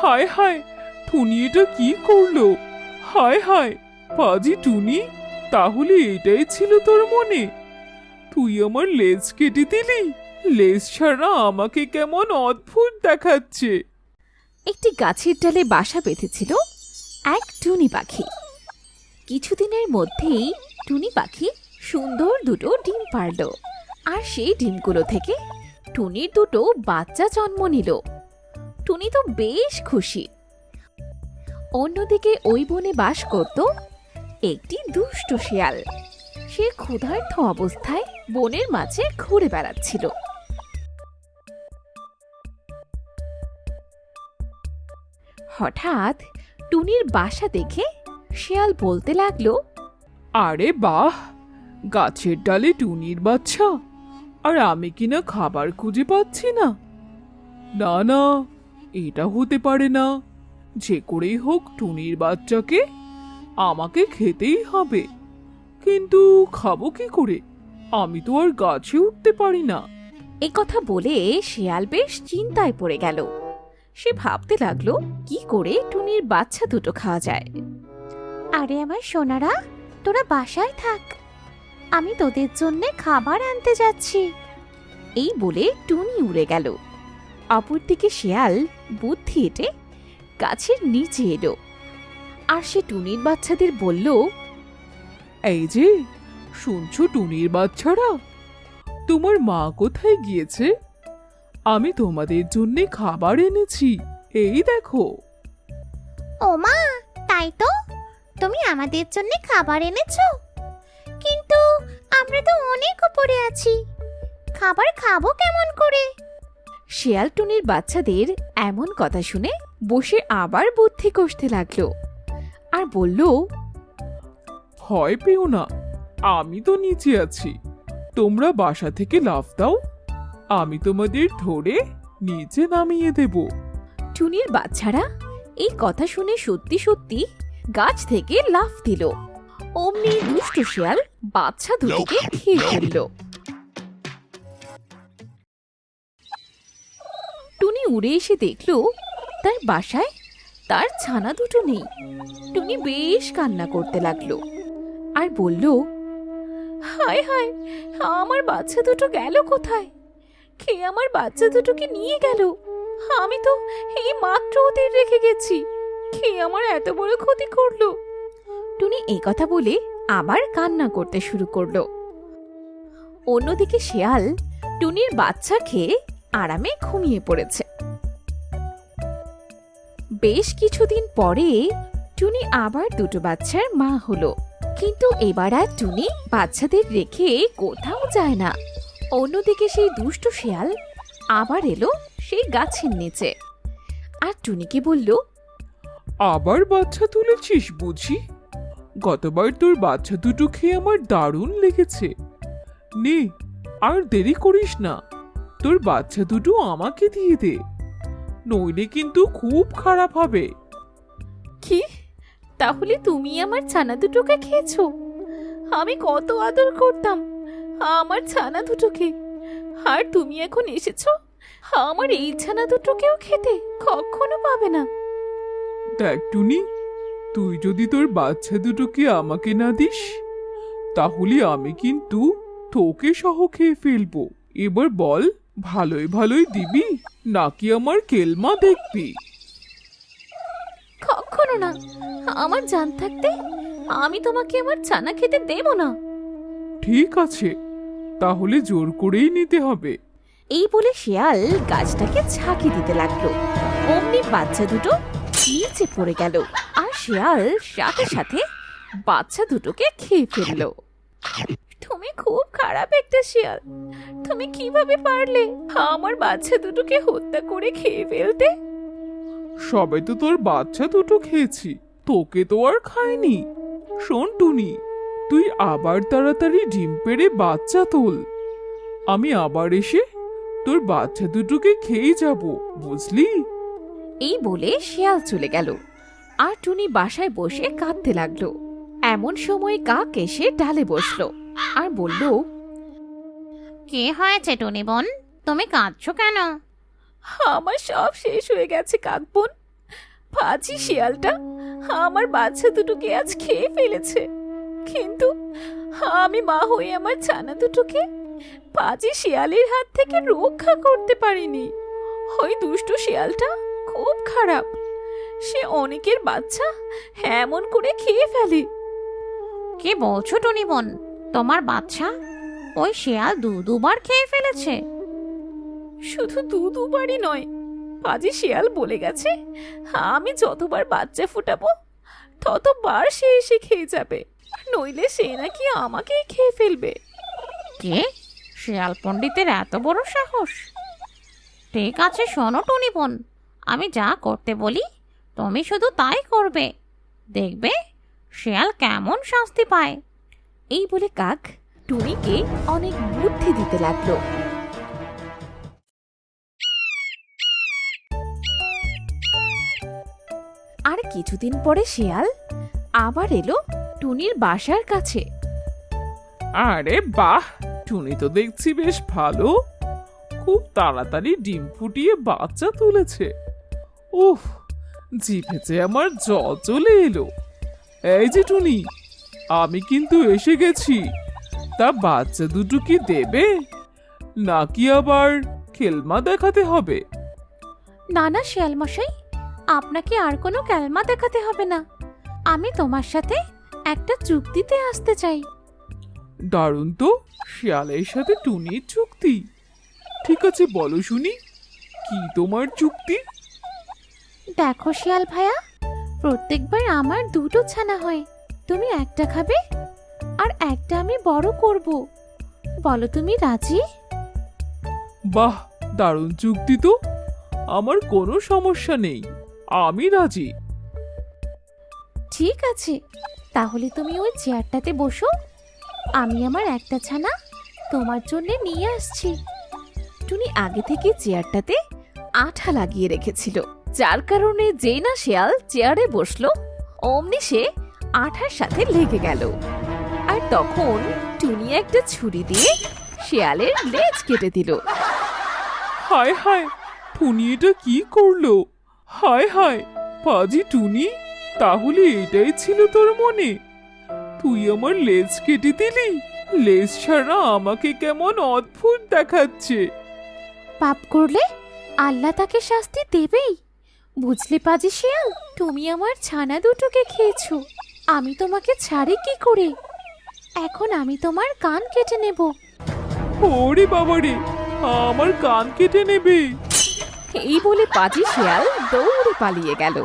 হায় হায়, টুনি এটা কি করল? হায় হায়, পাজি টুনি, তাহলে এটাই ছিল তোর মনে? তুই আমার লেজ কেটে দিলি, লেজ ছাড়া আমাকে কেমন অদ্ভুত দেখাচ্ছে। একটি গাছের ডালে বাসা বেঁধেছিল এক টুনি পাখি। কিছুদিনের মধ্যেই টুনি পাখি সুন্দর দুটো ডিম পারল আর সেই ডিমগুলো থেকে টুনির দুটো বাচ্চা জন্ম নিল। টুনি তো বেশ খুশি। অন্যদিকে ওই বনে বাস করত একটি দুষ্ট শেয়াল। সে ক্ষুধার্থ অবস্থায় বনের মাঝে ঘুরে বেড়াচ্ছিল। হঠাৎ টুনির বাসা দেখে শেয়াল বলতে লাগল, আরে বাহ! গাছের ডালে টুনির বাচ্চা। আর আমি কিনা খাবার খুঁজে পাচ্ছি না। না না এটা হতে পারে না। যে করেই হোক টুনির বাচ্চাকে আমাকে খেতেই হবে। কিন্তু খাব কি করে? আমি তো আর গাছে উঠতে পারি না। এ কথা বলে শেয়াল বেশ চিন্তায় পড়ে গেল। সে ভাবতে লাগল কি করে টুনির বাচ্চা দুটো খাওয়া যায়। আরে আমার সোনারা তোরা বাসায় থাক। আমি তোদের জন্য খাবার আনতে যাচ্ছি। এই বলে টুনি উড়ে গেল। অপরদিকে শেয়াল বুদ্ধি এঁটে গাছের নিচে এলো। আর সে টুনির বাচ্চাদের বলল এই যে শুনছো টুনির বাচ্চারা? তোমার মা কোথায় গিয়েছে? আমি তোমাদের জন্য খাবার এনেছি এই দেখো। ও মা তাই তো? তুমি আমাদের জন্য খাবার এনেছো? কিন্তু আমরা তো অনেক উপরে আছি। খাবার খাব কেমন করে? শেয়াল টুনির বাচ্চাদের এমন কথা শুনে বসে আবার বুদ্ধি কষতে লাগল আর বলল ভয় পেও না আমি তো নিচে আছি। তোমরা বাসা থেকে লাফ দাও আমি তোমাদের ধরে নিচে নামিয়ে দেব। টুনির বাচ্চারা এই কথা শুনে সত্যি সত্যি গাছ থেকে লাফ দিল। অমনি দুষ্ট শিয়াল বাচ্চা দুটোকে খেয়ে ফেলল। উড়ে এসে দেখল, তার বাসায় তার ছানা দুটো নেই। টুনি বেশ কান্না করতে লাগল আর বলল, হায় হায়, আমার বাচ্চা দুটো গেল কোথায়? খেয়ে আমার বাচ্চা দুটোকে নিয়ে গেল? আমি তো এই মাত্র ওদের রেখে গেছি। খেয়ে আমার এত বড় ক্ষতি করল? টুনি এই কথা বলে আবার কান্না করতে শুরু করল। অন্যদিকে শেয়াল টুনির বাচ্চা খেয়ে আরামে ঘুমিয়ে পড়েছে। বেশ কিছুদিন পরে টুনি আবার দুটো বাচ্চার মা হলো। কিন্তু এবার আর টুনি বাচ্চাদের রেখে কোথাও যায় না। অন্যদিকে সেই দুষ্ট শেয়াল আবার এলো সেই গাছের নিচে। আর টুনিকে বলল, আবার বাচ্চা তুলেছিস বুঝি? গতবার তোর বাচ্চা দুটো খেয়ে আমার দারুণ লেগেছে। নে, আর দেরি করিস না। তোর বাচ্চা দুটো আমাকে দিয়ে দে নইলে কিন্তু খুব খারাপ হবে। কি? তাহলে তুমি আমার ছানা দুটোকে খেয়েছো? আমি কত আদর করতাম আমার ছানা দুটোকে। আর তুমি এখন এসেছ আমার এই ছানা দুটোকেও খেতে কখনো পাবে না। দেখ টুনি তুই যদি তোর বাচ্চা দুটোকে আমাকে না দিস তাহলে আমি কিন্তু তোকে সহ খেয়ে ফেলব। এবার বল। ভালোই ভালোই দিবি নাকি আমার কেলমা দেখবি? কখনো না। আমার জান থাকতে আমি তোমাকে আমার চানা খেতে দেব না। ঠিক আছে তাহলে জোর করেই নিতে হবে। এই বলে শিয়াল গাছটাকে ঝাঁকি দিতে লাগল। অমনি বাচ্চা দুটো নিচে পড়ে গেল আর শিয়াল সাথে সাথে বাচ্চা দুটোকে খেয়ে ফেলল। তুমি খুব খারাপ একটা শিয়াল। তুমি কীভাবে পারলে আমার বাচ্চা দুটোকে হত্যা করে খেয়ে ফেলতে? সবে তো তোর বাচ্চা দুটো খেয়েছি তোকে তো আর খায়নি শোন টুনি তুই আবার তাড়াতাড়ি ডিম পেড়ে বাচ্চা তোল। আমি আবার এসে তোর বাচ্চা দুটোকে খেয়ে যাব বুঝলি? এই বলে শিয়াল চলে গেল। আর টুনি বাসায় বসে কাঁদতে লাগল। এমন সময় কাক এসে ডালে বসল। আর বলল কে হয়েছে টুনি বোন? তুমি কাঁদছো কেন? আমার সব শেষ হয়ে গেছে কাকবন। পাজি শিয়ালটা আমার বাচ্চা দুটোকে আজ খেয়ে ফেলেছে। কিন্তু আমি মা হয়ে আমার ছানা দুটোকে পাজি শিয়ালের হাত থেকে রক্ষা করতে পারিনি। ওই দুষ্টু শিয়ালটা খুব খারাপ। সে অনেকের বাচ্চা এমন করে খেয়ে ফেলে। কে বলছো টনি বোন? তোমার বাচ্চা ওই শেয়াল দু দুবার খেয়ে ফেলেছে। শুধু দু দুবারই নয় পাজি শিয়াল বলে গেছে আমি যতবার বাচ্চা ফুটাবো ততবার সে এসে খেয়ে যাবে নইলে সে নাকি আমাকেই খেয়ে ফেলবে। কে? শেয়াল পণ্ডিতের এত বড় সাহস? ঠিক আছে শোনো টুনি বোন আমি যা করতে বলি তুমি শুধু তাই করবে। দেখবে শেয়াল কেমন শাস্তি পায়। এই বলে কাক টুনিকে অনেক বুদ্ধি দিতে লাগল। আর কিছুদিন পরে শিয়াল আবার এলো টুনির বাসার কাছে। আরে বাহ, টুনি তো দেখছি বেশ ভালো। খুব তাড়াতাড়ি ডিম ফুটিয়ে বাচ্চা তুলেছে। উফ, জিভে যে আমার জল চলে এলো। এই যে টুনি আমি কিন্তু এসে গেছি। তা বাচ্চা দুটো কি দেবে? নাকি আবার খেলমা দেখাতে হবে? না না শিয়ালমশাই আপনাকে আর কোনো ক্যালমা দেখাতে হবে না। আমি তোমার সাথে একটা চুক্তিতে আসতে চাই। দারুণ তো শিয়ালের সাথে টুনির চুক্তি। ঠিক আছে বলো শুনি কি তোমার চুক্তি? দেখো শিয়াল ভাইয়া প্রত্যেকবার আমার দুটো ছানা হয়। তুমি একটা খাবে আর একটা আমি বড় করব। বলো তুমি রাজি? বাহ দারুণ চুক্তি তো। আমার কোনো সমস্যা নেই আমি রাজি। ঠিক আছে তাহলে তুমি ওই চেয়ারটাতে বসো। আমি আমার একটা ছানা তোমার জন্য নিয়ে আসছি। টুনি আগে থেকে চেয়ারটাতে আঠা লাগিয়ে রেখেছিল। যার কারণে যেই না শিয়াল চেয়ারে বসল অমনি সে আঠার সাথে লেগে গেল। আর তখন টুনি একটা ছুরি দিয়ে শিয়ালের লেজ কেটে দিল। হায় হায় টুনি এটা কি করল? হায় হায় পাজি টুনি তাহলে এটাই ছিল তোর মনে? তুই আমার লেজ কেটে দিলি? লেজ ছাড়া আমাকে কেমন অদ্ভুত দেখাচ্ছে। পাপ করলে আল্লাহ তাকে শাস্তি দেবেই। বুঝলে পাজি শিয়াল তুমি আমার ছানা দুটোকে খেয়েছো। আমি তোমাকে ছাড়ি কি করে? এখন আমি তোমার কান কেটে নেব। ওরে বাবারে আমার কান কেটে নেবে। এই বলে পাজি শিয়াল দৌড়ে পালিয়ে গেল।